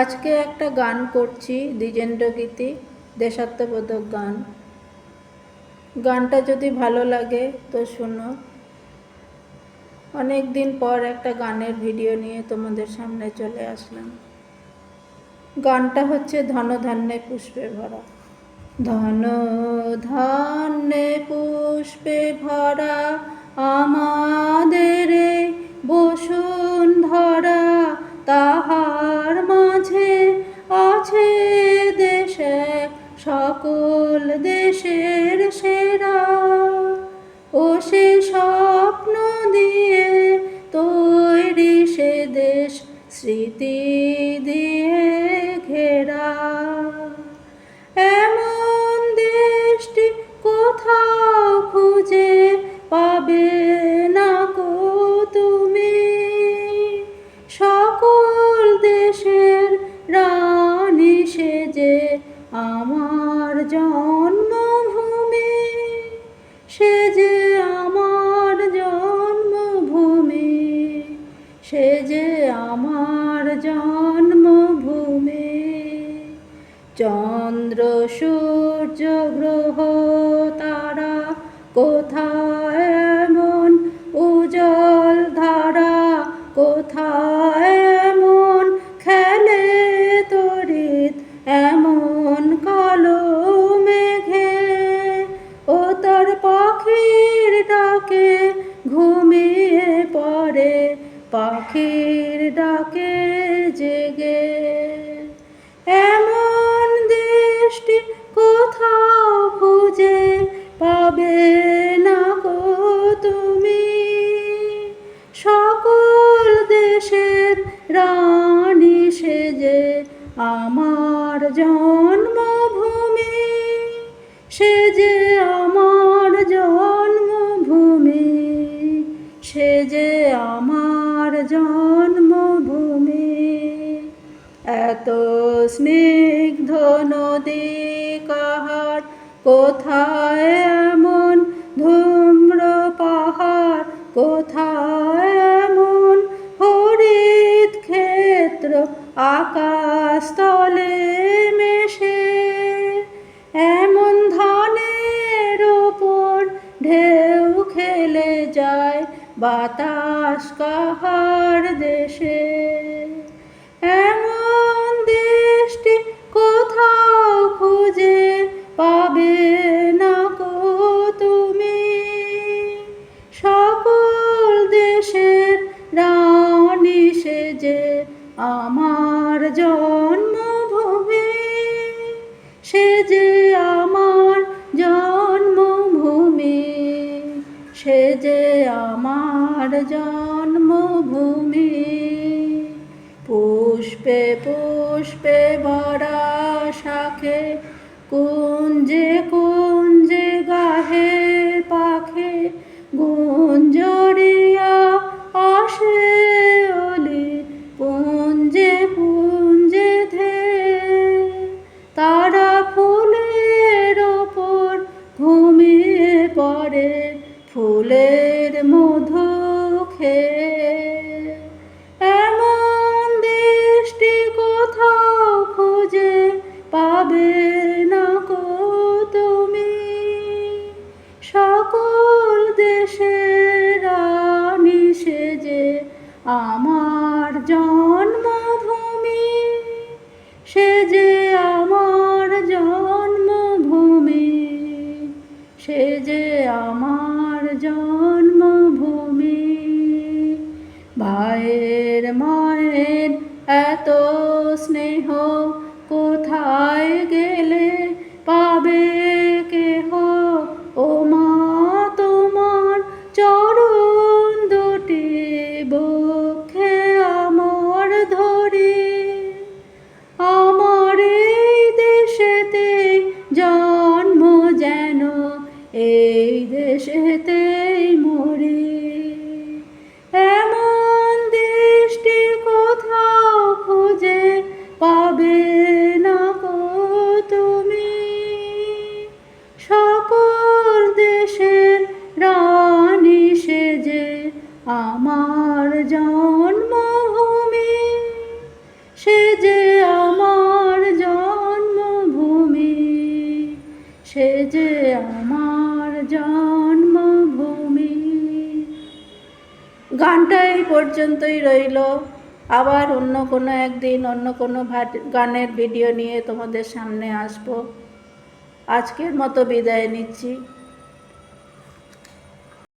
আজকে একটা গান করছি, দ্বিজেন্দ্র গীতি, দেশাত্মবোধক গান। গানটা যদি ভালো লাগে তো শোনো। অনেক দিন পর একটা গানের ভিডিও নিয়ে তোমাদের সামনে চলে আসলাম। গানটা হচ্ছে ধন ধান্যে পুষ্পে ভরা। ধন ধান্যে পুষ্পে ভরা আমাদের সে যে আমার জন্মভূমি, সে যে আমার জন্মভূমি। চন্দ্র, সূর্য, গ্রহ, তারা কোথায় এমন উজ্জ্বল ধারা, কোথায় ডাকে, ঘুমিয়ে পড়ে। পাখির ডাকে জেগে। এমন দৃষ্টি কোথাও খুঁজে পাবে না গো তুমি। সকল দেশের রানী সেজে, আমার জন্মভূমি সে যে আমার জন্মভূমি। এত স্নিগ্ধ নদী কাহার, কোথায় এমন ধূম্র পাহাড়, কোথায় এমন হরিত ক্ষেত্র আকাশ তলে মেশে বাতাস কাহার দেশে? এমন দেশটি কোথাও খুঁজে পাবে না কো তুমি? সকল দেশের রানী সেজে আমার জন্মভূমি, সে যে আমার জন্মভূমি, সে যে আমার জন্মভূমি। পুষ্পে পুষ্পে ভরা শাখে কুঞ্জে সকল দেশের রানী সেজে আমার জন্মভূমি, সেজে আমার জন্মভূমি, সেজে আমার জন্মভূমি। ভাইয়ের মায়ের এত আমার জন্মভূমি, সে যে আমার জন্মভূমি, সে যে আমার জন্মভূমি। গানটা এই পর্যন্তই রইল। আবার অন্য কোনো একদিন, অন্য কোনো গানের ভিডিও নিয়ে তোমাদের সামনে আসব। আজকের মতো বিদায় নিচ্ছি।